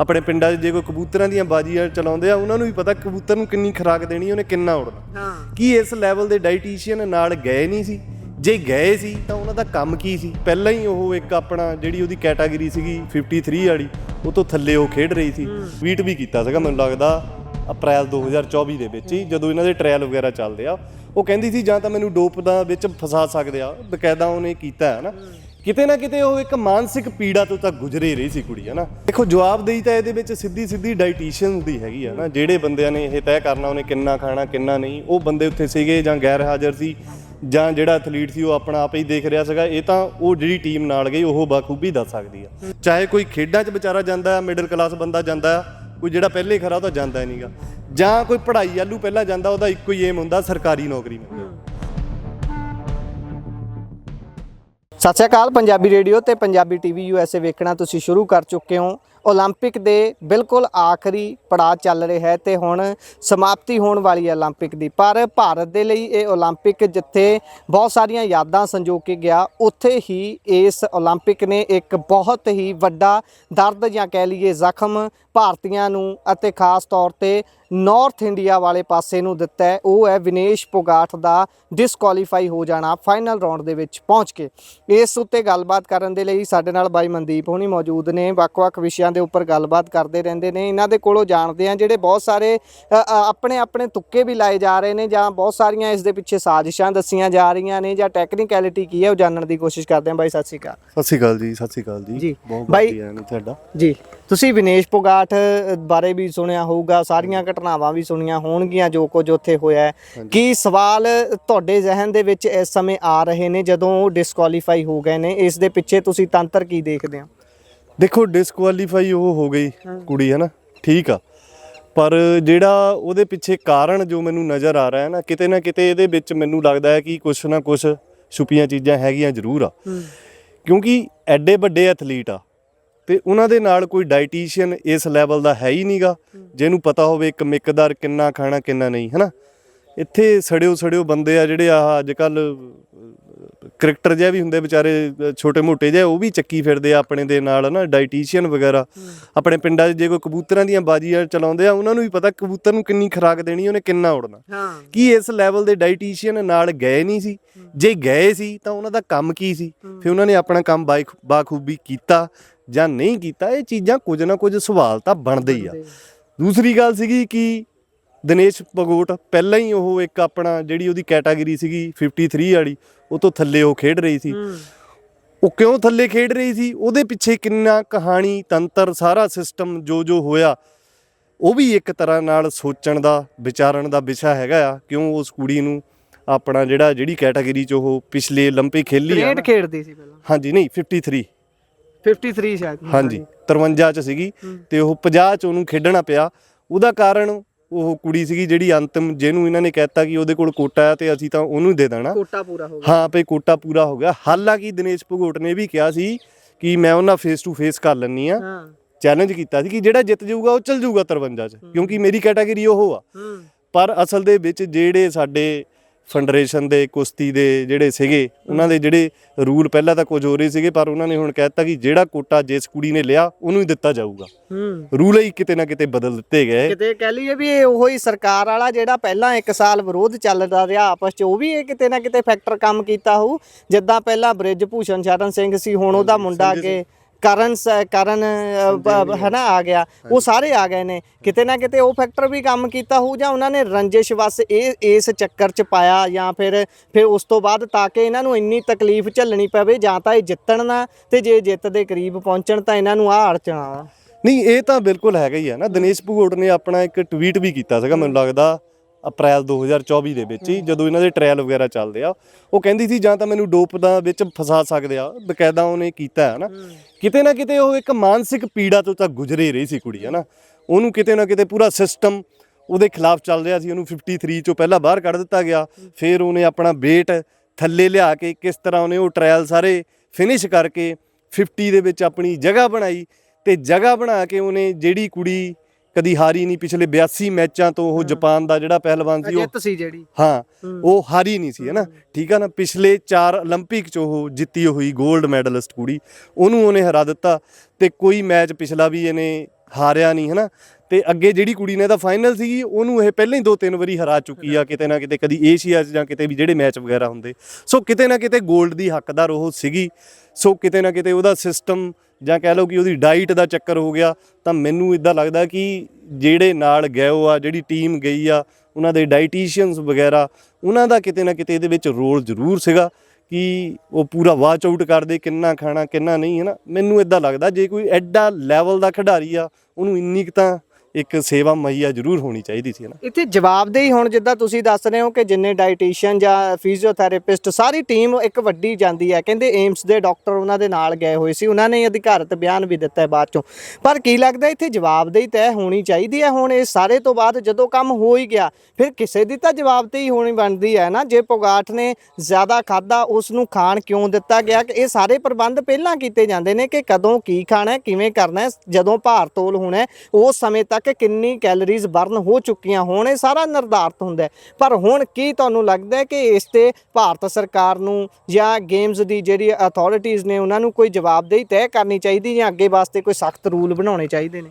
ਆਪਣੇ ਪਿੰਡਾਂ 'ਚ ਜੇ ਕੋਈ ਕਬੂਤਰਾਂ ਦੀਆਂ ਬਾਜੀਆਂ ਚਲਾਉਂਦੇ ਆ ਉਹਨਾਂ ਨੂੰ ਵੀ ਪਤਾ ਕਬੂਤਰ ਨੂੰ ਕਿੰਨੀ ਖੁਰਾਕ ਦੇਣੀ ਉਹਨੇ ਕਿੰਨਾ ਉੜਨਾ। ਹਾਂ। ਕੀ ਇਸ ਲੈਵਲ ਦੇ ਡਾਈਟੀਸ਼ੀਅਨ ਨਾਲ ਗਏ ਨਹੀਂ ਸੀ? ਜੇ ਗਏ ਸੀ ਤਾਂ ਉਹਨਾਂ ਦਾ ਕੰਮ ਕੀ ਸੀ? ਪਹਿਲਾਂ ਹੀ ਉਹ ਇੱਕ ਆਪਣਾ ਜਿਹੜੀ ਉਹਦੀ ਕੈਟਾਗਰੀ ਸੀਗੀ 53 ਵਾਲੀ ਉਹ ਤੋਂ ਥੱਲੇ ਉਹ ਖੇਡ ਰਹੀ ਸੀ। ਟਵੀਟ ਵੀ ਕੀਤਾ ਸੀਗਾ ਮੈਨੂੰ ਲੱਗਦਾ ਅਪ੍ਰੈਲ 2024 ਦੇ ਵਿੱਚ ਹੀ ਜਦੋਂ ਇਹਨਾਂ ਦੇ ਟ੍ਰਾਇਲ ਵਗੈਰਾ ਚੱਲਦੇ ਆ। ਉਹ ਕਹਿੰਦੀ ਸੀ ਜਾਂ ਤਾਂ ਮੈਨੂੰ ਡੋਪ ਦਾ ਵਿੱਚ ਫਸਾ ਸਕਦੇ ਆ ਬਕਾਇਦਾ ਉਹਨੇ ਕੀਤਾ ਹੈ ਨਾ। ਕਿਤੇ ਨਾ ਕਿਤੇ ਉਹ ਇੱਕ ਮਾਨਸਿਕ ਪੀੜਾ ਤੋਂ ਤਾਂ ਗੁਜ਼ਰੇ ਰਹੀ ਸੀ ਕੁੜੀ ਹੈ ਨਾ ਦੇਖੋ ਜਵਾਬਦੇਹੀ ਤਾਂ ਇਹਦੇ ਵਿੱਚ ਸਿੱਧੀ ਸਿੱਧੀ ਡਾਈਟੀਸ਼ੀਅਨ ਦੀ ਹੈਗੀ ਆ ਨਾ ਜਿਹੜੇ ਬੰਦਿਆਂ ਨੇ ਇਹ ਤੈਅ ਕਰਨਾ, ਉਹਨੇ ਕਿੰਨਾ ਖਾਣਾ, ਕਿੰਨਾ ਨਹੀਂ, ਉਹ ਬੰਦੇ ਉੱਥੇ ਸੀਗੇ ਜਾਂ ਗੈਰ ਹਾਜ਼ਰ ਸੀ ਜਾਂ ਜਿਹੜਾ ਐਥਲੀਟ ਸੀ, ਉਹ ਆਪਣਾ ਆਪ ਹੀ ਦੇਖ ਰਿਹਾ ਸੀਗਾ, ਇਹ ਤਾਂ ਉਹ ਜਿਹੜੀ ਟੀਮ ਨਾਲ ਗਈ, ਉਹ ਬਾਖੂਬੀ ਦੱਸ ਸਕਦੀ ਆ। ਚਾਹੇ ਕੋਈ ਖੇਡਾਂ 'ਚ ਵਿਚਾਰਾ ਜਾਂਦਾ ਮਿਡਲ ਕਲਾਸ ਬੰਦਾ ਜਾਂਦਾ, ਕੋਈ ਜਿਹੜਾ ਪਹਿਲੇ ਖਰਾ ਉਹ ਤਾਂ ਜਾਂਦਾ ਹੀ ਨਹੀਂਗਾ ਜਾਂ ਕੋਈ ਪੜ੍ਹਾਈ ਵੱਲੋਂ ਪਹਿਲਾਂ ਜਾਂਦਾ, ਉਹਦਾ ਇੱਕੋ ਹੀ ਏਮ ਹੁੰਦਾ, ਸਰਕਾਰੀ ਨੌਕਰੀ ਮਿਲਣੀ ਸਤਿ ਸ਼੍ਰੀ ਅਕਾਲ, ਪੰਜਾਬੀ ਰੇਡੀਓ ਤੇ ਪੰਜਾਬੀ ਟੀਵੀ ਯੂਐਸਏ ਵੇਖਣਾ ਤੁਸੀਂ ਸ਼ੁਰੂ ਕਰ ਚੁੱਕੇ ਹੋ। 올림픽 ਦੇ ਬਿਲਕੁਲ ਆਖਰੀ ਪੜਾਅ ਚੱਲ ਰਿਹਾ ਹੈ ਤੇ ਹੁਣ ਸਮਾਪਤੀ ਹੋਣ ਵਾਲੀ ਹੈ 올림픽 ਦੀ ਪਰ ਭਾਰਤ ਦੇ ਲਈ ਇਹ 올림픽 ਜਿੱਥੇ ਬਹੁਤ ਸਾਰੀਆਂ ਯਾਦਾਂ ਸੰਜੋ ਕੇ ਗਿਆ ਉੱਥੇ ਹੀ ਇਸ 올림픽 ਨੇ ਇੱਕ ਬਹੁਤ ਹੀ ਵੱਡਾ ਦਰਦ ਜਾਂ ਕਹਿ ਲਈਏ ਜ਼ਖਮ ਭਾਰਤੀਆਂ ਨੂੰ ਅਤੇ ਖਾਸ ਤੌਰ ਤੇ ਨਾਰਥ ਇੰਡੀਆ ਵਾਲੇ ਪਾਸੇ ਨੂੰ ਦਿੱਤਾ ਹੈ ਉਹ ਹੈ ਵਿਨੇਸ਼ ਪੋਗਾਟ ਦਾ ਡਿਸਕੁਆਲੀਫਾਈ ਹੋ ਜਾਣਾ ਫਾਈਨਲ ਰਾਉਂਡ ਦੇ ਵਿੱਚ ਪਹੁੰਚ ਕੇ ਇਸ ਉੱਤੇ ਗੱਲਬਾਤ ਕਰਨ ਦੇ ਲਈ ਸਾਡੇ ਨਾਲ ਬਾਈ ਮਨਦੀਪ ਹੋਣੀ ਮੌਜੂਦ ਨੇ ਵੱਖ-ਵੱਖ ਵਿਸ਼ਿਆਂ ਦੇ ਉੱਪਰ ਗੱਲਬਾਤ ਕਰਦੇ ਰਹਿੰਦੇ ਨੇ ਇਹਨਾਂ ਦੇ ਕੋਲੋਂ ਜਾਣਦੇ ਆ ਜਿਹੜੇ ਬਹੁਤ ਸਾਰੇ ਆਪਣੇ ਆਪਣੇ ਤੁੱਕੇ ਵੀ ਲਾਏ ਜਾ ਰਹੇ ਨੇ ਜਾਂ ਬਹੁਤ ਸਾਰੀਆਂ ਇਸ ਦੇ ਪਿੱਛੇ ਸਾਜ਼ਿਸ਼ਾਂ ਦੱਸੀਆਂ ਜਾ ਰਹੀਆਂ ਨੇ ਜਾਂ ਟੈਕਨੀਕੈਲਿਟੀ ਕੀ ਹੈ ਉਹ ਜਾਣਨ ਦੀ ਕੋਸ਼ਿਸ਼ ਕਰਦੇ ਆ ਬਾਈ ਸਤਿ ਸ਼੍ਰੀ ਅਕਾਲ। ਸਤਿ ਸ਼੍ਰੀ ਅਕਾਲ ਜੀ ਸਤਿ ਸ਼੍ਰੀ ਅਕਾਲ ਜੀ। ਬਹੁਤ ਵਧੀਆ ਨੇ ਤੁਹਾਡਾ। ਜੀ ਤੁਸੀਂ ਵਿਨੇਸ਼ ਪੋਗਾਟ ਅ, ਬਾਰੇ ਵੀ ਸੁਣਿਆ ਹੋਊਗਾ ਸਾਰੀਆਂ ਘਟਨਾਵਾਂ ਵੀ ਸੁਣੀਆਂ ਹੋਣਗੀਆਂ ਜੋ ਕੁਝ ਉੱਥੇ ਹੋਇਆ ਹੈ। ਕੀ ਸਵਾਲ ਤੁਹਾਡੇ ਜ਼ਿਹਨ ਦੇ ਵਿੱਚ ਇਸ ਸਮੇਂ ਆ ਰਹੇ ਨੇ ਜਦੋਂ ਉਹ ਡਿਸਕੁਆਲੀਫਾਈ ਹੋ ਗਏ ਨੇ? ਇਸ ਦੇ ਪਿੱਛੇ ਤੁਸੀਂ ਤੰਤਰ ਕੀ ਦੇਖਦੇ ਹੋ? ਦੇਖੋ ਡਿਸਕੁਆਲੀਫਾਈ ਉਹ ਹੋ ਗਈ ਕੁੜੀ ਹੈ ਨਾ ਠੀਕ ਆ। ਪਰ ਜਿਹੜਾ ਉਹਦੇ ਪਿੱਛੇ ਕਾਰਨ ਜੋ ਮੈਨੂੰ ਨਜ਼ਰ ਆ ਰਿਹਾ ਹੈ ਨਾ ਕਿਤੇ ਨਾ ਕਿਤੇ ਇਹਦੇ ਵਿੱਚ ਮੈਨੂੰ ਲੱਗਦਾ ਹੈ ਕਿ ਕੁਛ ਨਾ ਕੁਛ ਛੁਪੀਆਂ ਚੀਜ਼ਾਂ ਹੈਗੀਆਂ ਜ਼ਰੂਰ ਆ। ਕਿਉਂਕਿ ਐਡੇ ਵੱਡੇ ਐਥਲੀਟ ਆ ਤੇ ਉਹਨਾਂ ਦੇ ਨਾਲ ਕੋਈ ਡਾਈਟੀਸ਼ੀਅਨ ਇਸ ਲੈਵਲ ਦਾ ਹੈ ਹੀ ਨਹੀਂਗਾ ਜਿਹਨੂੰ ਪਤਾ ਹੋਵੇ ਇੱਕ ਮਿਕਦਾਰ ਕਿੰਨਾ ਖਾਣਾ ਕਿੰਨਾ ਨਹੀਂ ਹਨਾ? ਇੱਥੇ ਸੜਿਓ ਸੜਿਓ ਬੰਦੇ ਆ ਜਿਹੜੇ ਆ ਅੱਜ ਕੱਲ ਕ੍ਰਿਕਟਰ ਜਿਹਾ ਵੀ ਹੁੰਦੇ ਵਿਚਾਰੇ ਛੋਟੇ ਮੋਟੇ ਜਿਹੇ ਉਹ ਵੀ ਚੱਕੀ ਫਿਰਦੇ ਆ ਆਪਣੇ ਦੇ ਨਾਲ ਨਾ ਡਾਈਟੀਸ਼ੀਅਨ ਵਗੈਰਾ। ਆਪਣੇ ਪਿੰਡਾਂ 'ਚ ਜੇ ਕੋਈ ਕਬੂਤਰਾਂ ਦੀਆਂ ਬਾਜੀਆਂ ਚਲਾਉਂਦੇ ਆ ਉਹਨਾਂ ਨੂੰ ਵੀ ਪਤਾ ਕਬੂਤਰ ਨੂੰ ਕਿੰਨੀ ਖੁਰਾਕ ਦੇਣੀ ਉਹਨੇ ਕਿੰਨਾ ਉੜਨਾ ਕੀ ਇਸ ਲੈਵਲ ਦੇ ਡਾਈਟੀਸ਼ੀਅਨ ਨਾਲ ਗਏ ਨਹੀਂ ਸੀ? ਜੇ ਗਏ ਸੀ ਤਾਂ ਉਹਨਾਂ ਦਾ ਕੰਮ ਕੀ ਸੀ? ਫਿਰ ਉਹਨਾਂ ਨੇ ਆਪਣਾ ਕੰਮ ਬਾਖੂਬੀ ਕੀਤਾ ਜਾਂ ਨਹੀਂ ਕੀਤਾ ਇਹ ਚੀਜ਼ਾਂ ਕੁਝ ਨਾ ਕੁਝ ਸਵਾਲ ਤਾਂ ਬਣਦੇ ਹੀ ਆ। ਦੂਸਰੀ ਗੱਲ ਸੀਗੀ ਕਿ ਦਿਨੇਸ਼ ਪਗੋਟ ਪਹਿਲਾਂ ਹੀ ਉਹ ਇੱਕ ਆਪਣਾ ਜਿਹੜੀ ਉਹਦੀ ਕੈਟਾਗਰੀ ਸੀਗੀ 53 ਵਾਲੀ ਉਹ ਤੋਂ ਥੱਲੇ ਉਹ ਖੇਡ ਰਹੀ ਸੀ ਉਹ ਕਿਉਂ ਥੱਲੇ ਖੇਡ ਰਹੀ ਸੀ ਉਹਦੇ ਪਿੱਛੇ ਕਿੰਨਾ ਕਹਾਣੀ ਤੰਤਰ ਸਾਰਾ ਸਿਸਟਮ ਜੋ ਜੋ ਹੋਇਆ ਉਹ ਵੀ ਇੱਕ ਤਰ੍ਹਾਂ ਨਾਲ ਸੋਚਣ ਦਾ ਵਿਚਾਰਨ ਦਾ ਵਿਸ਼ਾ ਹੈਗਾ ਆ ਕਿਉਂ ਉਸ ਕੁੜੀ ਨੂੰ ਆਪਣਾ ਜਿਹੜਾ ਜਿਹੜੀ ਕੈਟਾਗਰੀ ਚ ਉਹ ਪਿਛਲੇ 올림픽 ਖੇਲੀ ਆ ਕ੍ਰਿਕਟ ਨਾ- ਖੇਡਦੀ ਸੀ ਪਹਿਲਾਂ ਹਾਂਜੀ ਨਹੀਂ 53 53 ਸ਼ਾਇਦ ਹਾਂਜੀ 53 ਚ ਸੀਗੀ ਤੇ ਉਹ 50 ਚ ਉਹਨੂੰ ਖੇਡਣਾ ਪਿਆ ਉਹਦਾ ਕਾਰਨ ਉਹ ਕੁੜੀ ਸੀਗੀ ਜਿਹੜੀ ਅੰਤਮ ਜਿਹਨੂੰ ਇਹਨਾਂ ਨੇ ਕਹਿਤਾ ਕਿ ਉਹਦੇ ਕੋਲ ਕੋਟਾ ਹੈ ਤੇ ਅਸੀਂ ਤਾਂ ਉਹਨੂੰ ਦੇ ਦੇਣਾ। ਕੋਟਾ ਪੂਰਾ ਹੋ ਗਿਆ। ਹਾਂ ਭਈ ਕੋਟਾ ਪੂਰਾ ਹੋ ਗਿਆ। ਹਾਲਾਂਕਿ ਦਿਨੇਸ਼ ਭਗੋਟ ਨੇ ਵੀ ਕਿਹਾ ਸੀ ਕਿ ਮੈਂ ਉਹਨਾਂ ਫੇਸ ਟੂ ਫੇਸ ਕਰ ਲੈਣੀ ਆ ਹਾਂ। ਚੈਲੰਜ ਕੀਤਾ ਸੀ ਕਿ ਜਿਹੜਾ ਜਿੱਤ ਜਾਊਗਾ ਉਹ ਚੱਲ ਜਾਊਗਾ 53 ਚ ਕਿਉਂਕਿ ਮੇਰੀ ਕੈਟਾਗਰੀ ਉਹ ਆ। ਪਰ ਅਸਲ ਦੇ ਵਿੱਚ ਜਿਹੜੇ ਸਾਡੇ ਫੈਡਰੇਸ਼ਨ ਦੇ ਕੁਸ਼ਤੀ ਦੇ ਜਿਹੜੇ ਸੀਗੇ ਉਹਨਾਂ ਦੇ ਜਿਹੜੇ ਰੂਲ ਪਹਿਲਾਂ ਤਾਂ ਕੁਝ ਹੋ ਰਹੇ ਸੀਗੇ ਪਰ ਉਹਨਾਂ ਨੇ ਹੁਣ ਕਹਿਤਾ ਕਿ ਜਿਹੜਾ ਕੋਟਾ ਜਿਸ ਕੁੜੀ ਨੇ ਲਿਆ ਉਹਨੂੰ ਹੀ ਦਿੱਤਾ ਜਾਊਗਾ। ਹੂੰ। ਰੂਲ ਹੀ ਕਿਤੇ ਨਾ ਕਿਤੇ ਬਦਲ ਦਿੱਤੇ ਗਏ। ਕਿਤੇ ਕਹਿ ਲਈਏ ਵੀ ਇਹ ਉਹੀ ਸਰਕਾਰ ਵਾਲਾ ਜਿਹੜਾ ਪਹਿਲਾਂ 1 ਸਾਲ ਵਿਰੋਧ ਚੱਲਦਾ ਰਿਹਾ ਆਪਸ ਚ ਉਹ ਵੀ ਇਹ ਕਿਤੇ ਨਾ ਕਿਤੇ ਫੈਕਟਰ ਕੰਮ ਕੀਤਾ ਹੋਊ। ਜਿੱਦਾਂ ਪਹਿਲਾਂ ਬ੍ਰਿਜ ਭੂਸ਼ਣ ਸ਼ਰਨ ਸਿੰਘ ਸੀ ਹੁਣ ਉਹਦਾ ਮੁੰਡਾ ਅੱਗੇ ਕਰਨ ਸ- ਕਰਨ ਅ, ਬ- ਹਨਾ ਆ ਗਿਆ। ਉਹ ਸਾਰੇ ਆ ਗਏ ਨੇ। ਕਿਤੇ ਨਾ ਕਿਤੇ ਉਹ ਫੈਕਟਰ ਵੀ ਕੰਮ ਕੀਤਾ ਹੋਊ ਜਾਂ ਉਹਨਾਂ ਨੇ ਰੰਜਿਸ਼ ਵਸ ਇਹ ਇਸ ਚੱਕਰ ਚ ਪਾਇਆ ਜਾਂ ਫਿਰ ਫਿਰ ਉਸ ਤੋਂ ਬਾਅਦ ਤਾਂ ਕਿ ਇਹਨਾਂ ਨੂੰ ਇੰਨੀ ਤਕਲੀਫ ਝੱਲਣੀ ਪਵੇ ਜਾਂ ਤਾਂ ਇਹ ਜਿੱਤਣ ਨਾ ਤੇ ਜੇ ਜਿੱਤ ਦੇ ਕਰੀਬ ਪਹੁੰਚਣ ਤਾਂ ਇਹਨਾਂ ਨੂੰ ਆਹ ਅੜਚਣਾ ਵਾ। ਨਹੀਂ ਇਹ ਤਾਂ ਬਿਲਕੁਲ ਹੈਗਾ ਹੀ ਆ ਨਾ। ਦਿਨੇਸ਼ ਭਗੋਟ ਨੇ ਆਪਣਾ ਇੱਕ ਟਵੀਟ ਵੀ ਕੀਤਾ ਸੀਗਾ ਮੈਨੂੰ ਲੱਗਦਾ। ਅਪ੍ਰੈਲ 2024 ਦੇ ਵਿੱਚ ਹੀ ਜਦੋਂ ਇਹਨਾਂ ਦੇ ਟ੍ਰਾਇਲ ਵਗੈਰਾ ਚੱਲਦੇ ਆ ਉਹ ਕਹਿੰਦੀ ਸੀ ਜਾਂ ਤਾਂ ਮੈਨੂੰ ਡੋਪ ਦਾ ਵਿੱਚ ਫਸਾ ਸਕਦੇ ਆ ਬਕਾਇਦਾ ਉਹਨੇ ਕੀਤਾ ਹੈ ਨਾ। ਕਿਤੇ ਨਾ ਕਿਤੇ ਉਹ ਇੱਕ ਮਾਨਸਿਕ ਪੀੜਾ ਤੋਂ ਤਾਂ ਗੁਜ਼ਰੇ ਰਹੀ ਸੀ ਕੁੜੀ ਹੈ ਨਾ। ਉਹਨੂੰ ਕਿਤੇ ਨਾ ਕਿਤੇ ਪੂਰਾ ਸਿਸਟਮ ਉਹਦੇ ਖਿਲਾਫ ਚੱਲ ਰਿਹਾ ਸੀ ਉਹਨੂੰ 53 ਚੋਂ ਪਹਿਲਾਂ ਬਾਹਰ ਕੱਢ ਦਿੱਤਾ ਗਿਆ। ਫਿਰ ਉਹਨੇ ਆਪਣਾ weight ਥੱਲੇ ਲਿਆ ਕੇ ਕਿਸ ਤਰ੍ਹਾਂ ਉਹਨੇ ਉਹ ਟ੍ਰਾਇਲ ਸਾਰੇ ਫਿਨਿਸ਼ ਕਰਕੇ 50 ਦੇ ਵਿੱਚ ਆਪਣੀ ਜਗ੍ਹਾ ਬਣਾਈ ਤੇ ਜਗ੍ਹਾ ਬਣਾ ਕੇ ਉਹਨੇ ਜਿਹੜੀ ਕੁੜੀ ਕਦੀ ਹਾਰੀ ਨਹੀਂ ਪਿਛਲੇ 82 ਮੈਚਾਂ ਤੋਂ ਉਹ ਜਾਪਾਨ ਦਾ ਜਿਹੜਾ ਪਹਿਲਵਾਨ ਸੀ ਉਹ ਜਿੱਤ ਸੀ ਜਿਹੜੀ। ਹਾਂ ਉਹ ਹਾਰੀ ਨਹੀਂ ਸੀ ਹੈਨਾ ਠੀਕ ਆ ਨਾ? ਪਿਛਲੇ 4 올림픽 ਚ ਉਹ ਜਿੱਤੀ ਹੋਈ 골ਡ ਮੈਡਲਿਸਟ ਕੁੜੀ। ਉਹਨੂੰ ਉਹਨੇ ਹਰਾ ਦਿੱਤਾ ਤੇ ਕੋਈ ਮੈਚ ਪਿਛਲਾ ਵੀ ਇਹਨੇ ਹਾਰਿਆ ਨਹੀਂ ਹੈਨਾ ਤੇ ਅੱਗੇ ਜਿਹੜੀ ਕੁੜੀ ਨੇ ਦਾ ਫਾਈਨਲ ਸੀਗੀ ਉਹਨੂੰ ਇਹ ਪਹਿਲਾਂ ਹੀ ਦੋ ਤਿੰਨ ਵਾਰੀ ਹਰਾ ਚੁੱਕੀ ਆ ਕਿਤੇ ਨਾ ਕਿਤੇ ਕਦੀ ਏਸ਼ੀਆ 'ਚ ਜਾਂ ਕਿਤੇ ਵੀ ਜਿਹੜੇ ਮੈਚ ਵਗੈਰਾ ਹੁੰਦੇ। ਸੋ ਕਿਤੇ ਨਾ ਕਿਤੇ 골ਡ ਦੀ ਹੱਕਦਾਰ ਉਹ ਸੀਗੀ। ਸੋ ਕਿਤੇ ਨਾ ਕਿਤੇ ਉਹਦਾ ਸਿਸਟਮ ਜਾਂ ਕਹਿ ਲਓ ਕਿ ਉਹਦੀ ਡਾਈਟ ਦਾ ਚੱਕਰ ਹੋ ਗਿਆ, ਤਾਂ ਮੈਨੂੰ ਇਦਾਂ ਲੱਗਦਾ ਕਿ ਜਿਹੜੇ ਨਾਲ ਗਏ ਉਹ ਆ, ਜਿਹੜੀ ਟੀਮ ਗਈ ਆ, ਉਹਨਾਂ ਦੇ ਡਾਈਟੀਸ਼ੀਅਨਸ ਵਗੈਰਾ, ਉਹਨਾਂ ਦਾ ਕਿਤੇ ਨਾ ਕਿਤੇ ਇਹਦੇ ਵਿੱਚ ਰੋਲ ਜ਼ਰੂਰ ਸੀਗਾ ਕਿ ਉਹ ਪੂਰਾ ਵਾਚ ਆਊਟ ਕਰਦੇ, ਕਿੰਨਾ ਖਾਣਾ, ਕਿੰਨਾ ਨਹੀਂ ਹੈ ਨਾ ਮੈਨੂੰ ਇਦਾਂ ਲੱਗਦਾ ਜੇ ਕੋਈ ਐਡਾ ਲੈਵਲ ਦਾ ਖਿਡਾਰੀ ਆ, ਉਹਨੂੰ ਇੰਨੀ ਕੁ ਤਾਂ ਇੱਕ ਸੇਵਾ ਮੁਹੱਈਆ ਜ਼ਰੂਰ ਹੋਣੀ ਚਾਹੀਦੀ ਸੀ ਨਾ? ਇੱਥੇ ਜਵਾਬਦੇਹੀ ਹੁਣ ਜਿੱਦਾਂ ਤੁਸੀਂ ਦੱਸ ਰਹੇ ਹੋ ਕਿ ਜਿੰਨੇ ਡਾਈਟੀਸ਼ੀਅਨ ਜਾਂ ਫਿਜ਼ੀਓਥੈਰੇਪਿਸਟ ਸਾਰੀ ਟੀਮ ਇੱਕ ਵੱਡੀ ਜਾਂਦੀ ਹੈ। ਕਹਿੰਦੇ ਏਮਸ ਦੇ ਡਾਕਟਰ ਉਹਨਾਂ ਦੇ ਨਾਲ ਗਏ ਹੋਏ ਸੀ, ਉਹਨਾਂ ਨੇ ਅਧਿਕਾਰਤ ਬਿਆਨ ਵੀ ਦਿੱਤਾ ਹੈ ਬਾਅਦ ਚੋਂ। ਪਰ ਕੀ ਲੱਗਦਾ ਇੱਥੇ ਜਵਾਬਦੇਹੀ ਤੈਅ ਹੋਣੀ ਚਾਹੀਦੀ ਹੈ? ਹੁਣ ਇਹ ਸਾਰੇ ਤੋਂ ਬਾਅਦ ਜਦੋਂ ਕੰਮ ਹੋ ਹੀ ਗਿਆ, ਫਿਰ ਕਿਸੇ ਦੀ ਤਾਂ ਜਵਾਬਦੇਹੀ ਹੋਣੀ ਬਣਦੀ ਹੈ ਨਾ? ਜੇ ਪੋਗਾਟ ਨੇ ਜ਼ਿਆਦਾ ਖਾਦਾ ਉਸ ਨੂੰ ਖਾਣ ਕਿਉਂ ਦਿੱਤਾ ਗਿਆ? ਕਿ ਇਹ ਸਾਰੇ ਪ੍ਰਬੰਧ ਪਹਿਲਾਂ ਕੀਤੇ ਜਾਂਦੇ ਨੇ ਕਿ ਕਦੋਂ ਕੀ ਖਾਣਾ ਹੈ, ਕਿਵੇਂ ਕਰਨਾ ਹੈ, ਜਦੋਂ ਭਾਰ ਤੋਲ ਹੋਣਾ ਹੈ, ਉਸ ਸਮੇਂ ਤੱਕ ਕਿੰਨੀ ਕੈਲਰੀਜ਼ ਬਰਨ ਹੋ ਚੁੱਕੀਆਂ ਹੋਣ, ਇਹ ਸਾਰਾ ਨਿਰਧਾਰਤ ਹੁੰਦਾ ਪਰ ਹੁਣ ਕੀ ਤੁਹਾਨੂੰ ਲੱਗਦਾ ਹੈ ਕਿ ਇਸ ਤੇ ਭਾਰਤ ਸਰਕਾਰ ਨੂੰ ਜਾਂ ਗੇਮਸ ਦੀ ਜਿਹੜੀ ਅਥਾਰਟੀਆਂ ਨੇ ਉਹਨਾਂ ਨੂੰ ਕੋਈ ਜਵਾਬਦੇਹੀ ਤੈਅ ਕਰਨੀ ਚਾਹੀਦੀ ਜਾਂ ਅੱਗੇ ਵਾਸਤੇ ਕੋਈ ਸਖਤ ਰੂਲ ਬਣਾਉਣੇ ਚਾਹੀਦੇ ਨੇ?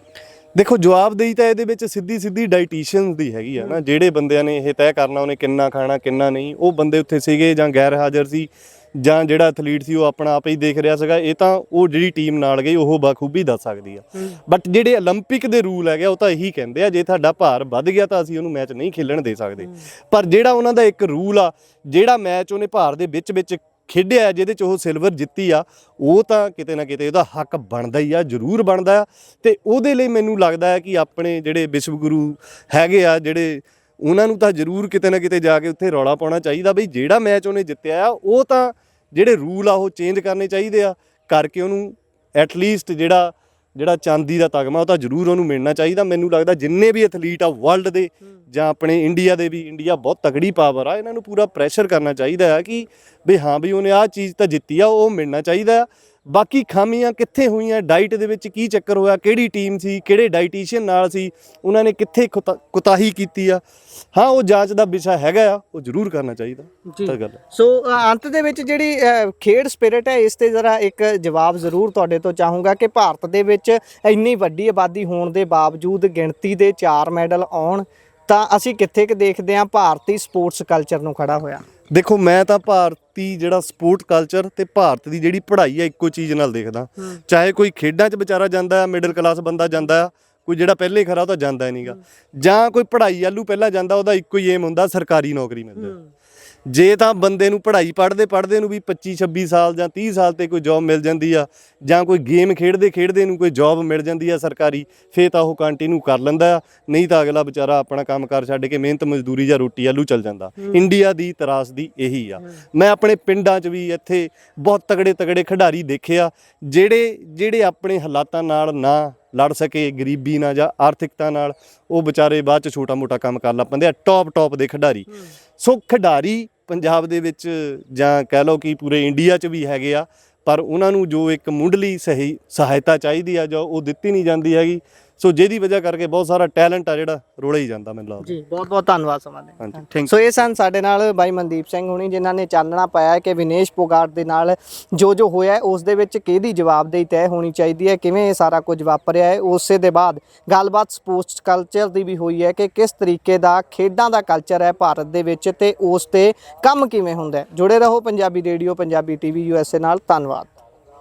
ਦੇਖੋ, ਜਵਾਬਦੇਹੀ ਤਾਂ ਇਹਦੇ ਵਿੱਚ ਸਿੱਧੀ ਸਿੱਧੀ ਡਾਈਟੀਸ਼ੀਅਨਸ ਦੀ ਹੈਗੀ ਆ ਨਾ। ਜਿਹੜੇ ਬੰਦਿਆਂ ਨੇ ਇਹ ਤੈਅ ਕਰਨਾ, ਉਹਨੇ ਕਿੰਨਾ ਖਾਣਾ, ਕਿੰਨਾ ਨਹੀਂ, ਉਹ ਬੰਦੇ ਉੱਥੇ ਸੀਗੇ ਜਾਂ ਗੈਰ ਹਾਜ਼ਰ ਸੀ। ਜਾਂ ਜਿਹੜਾ ਐਥਲੀਟ ਸੀ ਉਹ ਆਪਣਾ ਆਪ ਹੀ ਦੇਖ ਰਿਹਾ ਸੀਗਾ ਇਹ ਤਾਂ ਉਹ ਜਿਹੜੀ ਟੀਮ ਨਾਲ ਗਈ ਉਹ ਬਖੂਬੀ ਦੱਸ ਸਕਦੀ ਆ ਬਟ ਜਿਹੜੇ 올림픽 ਦੇ ਰੂਲ ਹੈਗੇ ਉਹ ਤਾਂ ਇਹੀ ਕਹਿੰਦੇ ਆ ਜੇ ਤੁਹਾਡਾ ਭਾਰ ਵੱਧ ਗਿਆ ਤਾਂ ਅਸੀਂ ਉਹਨੂੰ ਮੈਚ ਨਹੀਂ ਖੇਲਣ ਦੇ ਸਕਦੇ ਪਰ ਜਿਹੜਾ ਉਹਨਾਂ ਦਾ ਇੱਕ ਰੂਲ ਆ ਜਿਹੜਾ ਮੈਚ ਉਹਨੇ ਭਾਰ ਦੇ ਵਿੱਚ ਵਿੱਚ ਖੇਡਿਆ ਜਿਹਦੇ ਚ ਉਹ ਸਿਲਵਰ ਜਿੱਤੀ ਆ ਉਹ ਤਾਂ ਕਿਤੇ ਨਾ ਕਿਤੇ ਉਹਦਾ ਹੱਕ ਬਣਦਾ ਹੀ ਆ ਜ਼ਰੂਰ ਬਣਦਾ ਆ ਤੇ ਉਹਦੇ ਲਈ ਮੈਨੂੰ ਲੱਗਦਾ ਹੈ ਕਿ ਆਪਣੇ ਜਿਹੜੇ ਵਿਸ਼ਵ ਗੁਰੂ ਹੈਗੇ ਆ ਜਿਹੜੇ ਉਹਨਾਂ ਨੂੰ ਤਾਂ ਜ਼ਰੂਰ ਕਿਤੇ ਨਾ ਕਿਤੇ ਜਾ ਕੇ ਉੱਥੇ ਰੌਲਾ ਪਾਉਣਾ ਚਾਹੀਦਾ ਬਈ ਜਿਹੜਾ ਮੈਚ ਉਹਨੇ ਜਿੱਤਿਆ ਆ ਉਹ ਤਾਂ ਜਿਹੜੇ ਰੂਲ ਆ ਉਹ ਚੇਂਜ ਕਰਨੇ ਚਾਹੀਦੇ ਆ, ਕਰਕੇ ਉਹਨੂੰ ਐਟਲੀਸਟ ਜਿਹੜਾ ਜਿਹੜਾ ਚਾਂਦੀ ਦਾ ਤਗਮਾ, ਉਹ ਤਾਂ ਜ਼ਰੂਰ ਉਹਨੂੰ ਮਿਲਣਾ ਚਾਹੀਦਾ। ਮੈਨੂੰ ਲੱਗਦਾ ਜਿੰਨੇ ਵੀ ਐਥਲੀਟ ਆ ਵਰਲਡ ਦੇ ਜਾਂ ਆਪਣੇ ਇੰਡੀਆ ਦੇ ਵੀ ਇੰਡੀਆ ਬਹੁਤ ਤਗੜੀ ਪਾਵਰ ਆ, ਇਹਨਾਂ ਨੂੰ ਪੂਰਾ ਪ੍ਰੈਸ਼ਰ ਕਰਨਾ ਚਾਹੀਦਾ ਆ ਕਿ ਵੀ ਹਾਂ ਵੀ ਉਹਨੇ ਆਹ ਚੀਜ਼ ਤਾਂ ਜਿੱਤੀ ਆ, ਉਹ ਮਿਲਣਾ ਚਾਹੀਦਾ ਆ। ਬਾਕੀ ਖਾਮੀਆਂ ਕਿੱਥੇ ਹੋਈਆਂ ਡਾਈਟ ਦੇ ਵਿੱਚ ਕੀ ਚੱਕਰ ਹੋਇਆ ਕਿਹੜੀ ਟੀਮ ਸੀ ਕਿਹੜੇ ਡਾਈਟੀਸ਼ੀਅਨ ਨਾਲ ਸੀ ਉਹਨਾਂ ਨੇ ਕਿੱਥੇ ਕੁਤਾ- ਕੁਤਾਹੀ ਕੀਤੀ ਆ। ਹਾਂ ਉਹ ਜਾਂਚ ਦਾ ਵਿਸ਼ਾ ਹੈਗਾ ਆ ਉਹ ਜ਼ਰੂਰ ਕਰਨਾ ਚਾਹੀਦਾ ਤਾਂ ਗੱਲ। ਸੋ ਅੰਤ ਦੇ ਵਿੱਚ ਜਿਹੜੀ ਖੇਡ ਸਪਿਰਿਟ ਹੈ ਇਸ ਤੇ ਜ਼ਰਾ ਇੱਕ ਜਵਾਬ ਜ਼ਰੂਰ ਤੁਹਾਡੇ ਤੋਂ ਚਾਹੂੰਗਾ ਕਿ ਭਾਰਤ ਦੇ ਵਿੱਚ ਇੰਨੀ ਵੱਡੀ ਆਬਾਦੀ ਹੋਣ ਦੇ ਬਾਵਜੂਦ ਗਿਣਤੀ ਦੇ 4 ਮੈਡਲ ਆਉਣ ਤਾਂ ਅਸੀਂ ਕਿੱਥੇ ਕਿ ਦੇਖਦੇ ਹਾਂ ਭਾਰਤੀ ਸਪੋਰਟਸ ਕਲਚਰ ਨੂੰ ਖੜਾ ਹੋਇਆ? ਦੇਖੋ ਮੈਂ ਤਾਂ ਭਾਰਤੀ ਜਿਹੜਾ ਸਪੋਰਟ ਕਲਚਰ ਤੇ ਭਾਰਤ ਦੀ ਜਿਹੜੀ ਪੜ੍ਹਾਈ ਆ ਇੱਕੋ ਚੀਜ਼ ਨਾਲ ਦੇਖਦਾ। ਚਾਹੇ ਕੋਈ ਖੇਡਾਂ 'ਚ ਵਿਚਾਰਾ ਜਾਂਦਾ ਆ ਮਿਡਲ ਕਲਾਸ ਬੰਦਾ ਜਾਂਦਾ ਆ ਕੋਈ ਜਿਹੜਾ ਪਹਿਲੇ ਹੀ ਖਰਾ ਉਹ ਤਾਂ ਜਾਂਦਾ ਹੀ ਨਹੀਂਗਾ ਜਾਂ ਕੋਈ ਪੜ੍ਹਾਈ ਵੱਲੋਂ ਪਹਿਲਾਂ ਜਾਂਦਾ ਉਹਦਾ ਇੱਕੋ ਹੀ ਏਮ ਹੁੰਦਾ ਸਰਕਾਰੀ ਨੌਕਰੀ ਮਿਲ ਜਾਏ ਜੇ ਤਾਂ ਬੰਦੇ ਨੂੰ ਪੜ੍ਹਾਈ ਪੜ੍ਹਦੇ ਪੜ੍ਹਦੇ ਨੂੰ ਵੀ 25 26 ਸਾਲ ਜਾਂ 30 ਸਾਲ ਤੇ ਕੋਈ ਜੌਬ ਮਿਲ ਜਾਂਦੀ ਆ ਜਾਂ ਕੋਈ ਗੇਮ ਖੇਡਦੇ ਖੇਡਦੇ ਨੂੰ ਕੋਈ ਜੌਬ ਮਿਲ ਜਾਂਦੀ ਆ ਸਰਕਾਰੀ ਫੇਰ ਤਾਂ ਉਹ ਕੰਟੀਨਿਊ ਕਰ ਲੈਂਦਾ ਆ। ਨਹੀਂ ਤਾਂ ਅਗਲਾ ਵਿਚਾਰਾ ਆਪਣਾ ਕੰਮਕਾਰ ਛੱਡ ਕੇ ਮਿਹਨਤ ਮਜ਼ਦੂਰੀ ਜਾਂ ਰੋਟੀ ਆਲੂ ਚੱਲ ਜਾਂਦਾ। ਇੰਡੀਆ ਦੀ ਤਰਾਸਦੀ ਇਹੀ ਆ। ਮੈਂ ਆਪਣੇ ਪਿੰਡਾਂ 'ਚ ਵੀ ਇੱਥੇ ਬਹੁਤ ਤਗੜੇ ਤਗੜੇ ਖਿਡਾਰੀ ਦੇਖੇ ਆ ਜਿਹੜੇ ਜਿਹੜੇ ਆਪਣੇ ਹਾਲਾਤਾਂ ਨਾਲ ਨਾ ਲੜ ਸਕੇ ਗਰੀਬੀ ਨਾਲ ਜਾਂ ਆਰਥਿਕਤਾ ਨਾਲ ਉਹ ਵਿਚਾਰੇ ਬਾਅਦ ਚ ਛੋਟਾ ਮੋਟਾ ਕੰਮ ਕਰ ਲਾ ਪੈਂਦੇ ਆ ਟੌਪ ਟੌਪ ਦੇ ਖਿਡਾਰੀ। ਸੋ ਖਿਡਾਰੀ ਪੰਜਾਬ ਦੇ ਵਿੱਚ ਜਾਂ ਕਹਿ ਲਓ ਕਿ ਪੂਰੇ ਇੰਡੀਆ 'ਚ ਵੀ ਹੈਗੇ ਆ, ਪਰ ਉਹਨਾਂ ਨੂੰ ਜੋ ਇੱਕ ਮੁੱਢਲੀ ਸਹੀ ਸਹਾਇਤਾ ਚਾਹੀਦੀ ਆ ਜੋ ਉਹ ਦਿੱਤੀ ਨਹੀਂ ਜਾਂਦੀ ਹੈਗੀ ਸੋ ਜਿਹਦੀ ਵਜ੍ਹਾ ਕਰਕੇ ਬਹੁਤ ਸਾਰਾ ਟੈਲੈਂਟ ਆ ਜਿਹੜਾ ਰੋਲੇ ਹੀ ਜਾਂਦਾ ਮੈਨੂੰ ਲੱਗਦਾ। ਜੀ ਬਹੁਤ ਬਹੁਤ ਧੰਨਵਾਦ ਸਮਾਂ। ਹਾਂਜੀ ਸੋ ਇਹ ਸਨ ਸਾਡੇ ਨਾਲ ਬਾਈ ਮਨਦੀਪ ਸਿੰਘ ਹੁਣੀ ਜਿਨ੍ਹਾਂ ਨੇ ਚਾਨਣਾ ਪਾਇਆ ਕਿ ਵਿਨੇਸ਼ ਪੋਗਾਟ ਦੇ ਨਾਲ ਜੋ ਜੋ ਹੋਇਆ ਹੈ, ਉਸ ਦੇ ਵਿੱਚ ਕਿਹਦੀ ਜਵਾਬਦੇਹੀ ਤੈਅ ਹੋਣੀ ਚਾਹੀਦੀ ਹੈ ਕਿਵੇਂ ਇਹ ਸਾਰਾ ਕੁਝ ਵਾਪਰਿਆ ਹੈ ਉਸੇ ਦੇ ਬਾਅਦ ਗੱਲਬਾਤ ਸਪੋਰਟਸ ਕਲਚਰ ਦੀ ਵੀ ਹੋਈ ਹੈ ਕਿ ਕਿਸ ਤਰੀਕੇ ਦਾ ਖੇਡਾਂ ਦਾ ਕਲਚਰ ਹੈ ਭਾਰਤ ਦੇ ਵਿੱਚ ਤੇ ਉਸ ਤੇ ਕੰਮ ਕਿਵੇਂ ਹੁੰਦਾ ਹੈ। ਜੁੜੇ ਰਹੋ Punjabi radio Punjabi TV USA ਨਾਲ। ਧੰਨਵਾਦ।